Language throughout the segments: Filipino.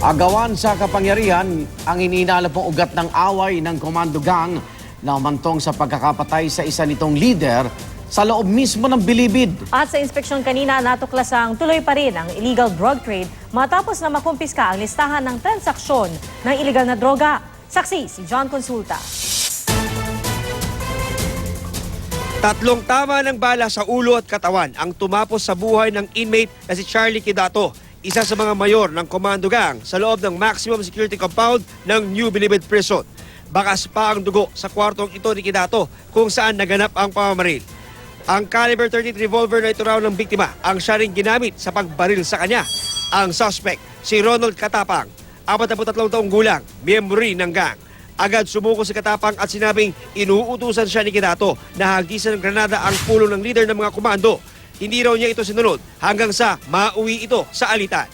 Agawan sa kapangyarihan ang iniinala pong ugat ng away ng Komando Gang na umantong sa pagkakapatay sa isa nitong leader sa loob mismo ng bilibid. At sa inspeksyon kanina, natuklasang tuloy pa rin ang illegal drug trade matapos na makumpiska ang listahan ng transaksyon ng illegal na droga. Saksi si John Consulta. Tatlong tama ng bala sa ulo at katawan ang tumapos sa buhay ng inmate na si Charlie Kidato, isa sa mga mayor ng Commando Gang sa loob ng maximum security compound ng New Bilibid Prison. Bakas pa ang dugo sa kwartong ito ni Kidato kung saan naganap ang pamamaril. Ang caliber 38 revolver na ito raw ng biktima ang siya rin ginamit sa pagbaril sa kanya. Ang suspect, si Ronald Katapang, 43 taong gulang, miyembro ng gang. Agad sumuko si Katapang at sinabing inuutusan siya ni Kidato na hagisan ng granada ang pulo ng leader ng mga komando. Hindi raw niya ito sinunod hanggang sa mauwi ito sa alitan.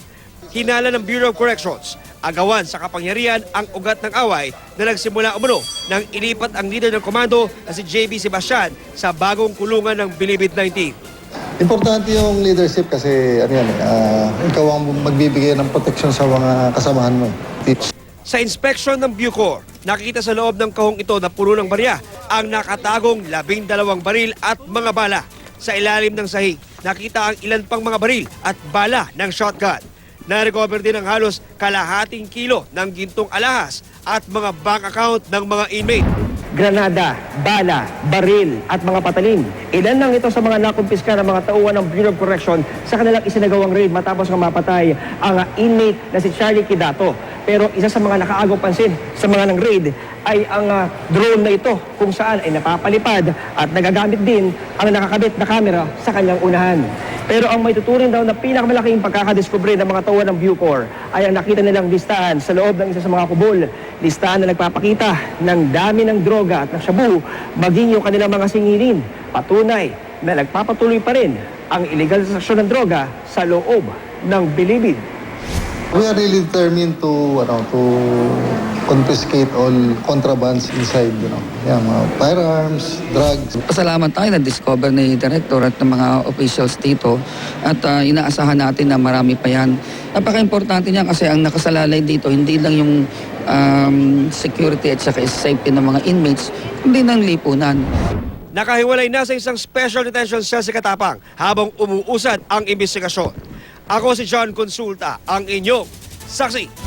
Hinala ng Bureau of Corrections, agawan sa kapangyarihan ang ugat ng away na nagsimula umuno nang ilipat ang leader ng komando na si JB Sebastian sa bagong kulungan ng Bilibid 19. Importante yung leadership kasi ano yan, ah, ikaw ang magbibigay ng protection sa mga kasamahan mo. Sa inspeksyon ng Bucor, nakikita sa loob ng kahong ito na puno ng barya ang nakatagong labing dalawang baril at mga bala. Sa ilalim ng sahig, nakita ang ilan pang mga baril at bala ng shotgun. Na-recover din ang halos kalahating kilo ng gintong alahas at mga bank account ng mga inmate. granada, bala, baril at mga patalim. Ilan lang ito sa mga nakumpiska ng mga tauhan ng Bureau of Correction sa kanilang isinagawang raid matapos nga mapatay ang inmate na si Charlie Kidato. Pero isa sa mga nakaagaw pansin sa mga ng raid ay ang uh, drone na ito kung saan ay napapalipad at nagagamit din ang nakakabit na kamera sa kanyang unahan. Pero ang may tuturing daw na pinakamalaking pagkakadiskubre ng mga tauhan ng Bucor ay ang nakita nilang listahan sa loob ng isa sa mga kubol. Listahan na nagpapakita ng dami ng droga at ng shabu, maging yung kanilang mga singilin. Patunay na nagpapatuloy pa rin ang illegal transaksyon ng droga sa loob ng bilibid. We are really determined to, ano, to confiscate all contrabands inside, you know, yung mga firearms, drugs. Pasalamat tayo na discover ni Director at ng mga officials dito at ah, inaasahan natin na marami pa yan. Napaka-importante niya kasi ang nakasalalay dito hindi lang yung um, security at saka safety ng mga inmates, kundi ng lipunan. Nakahiwalay na sa isang special detention cell si Katapang habang umuusad ang investigasyon. Ako si John Consulta, ang inyong saksi.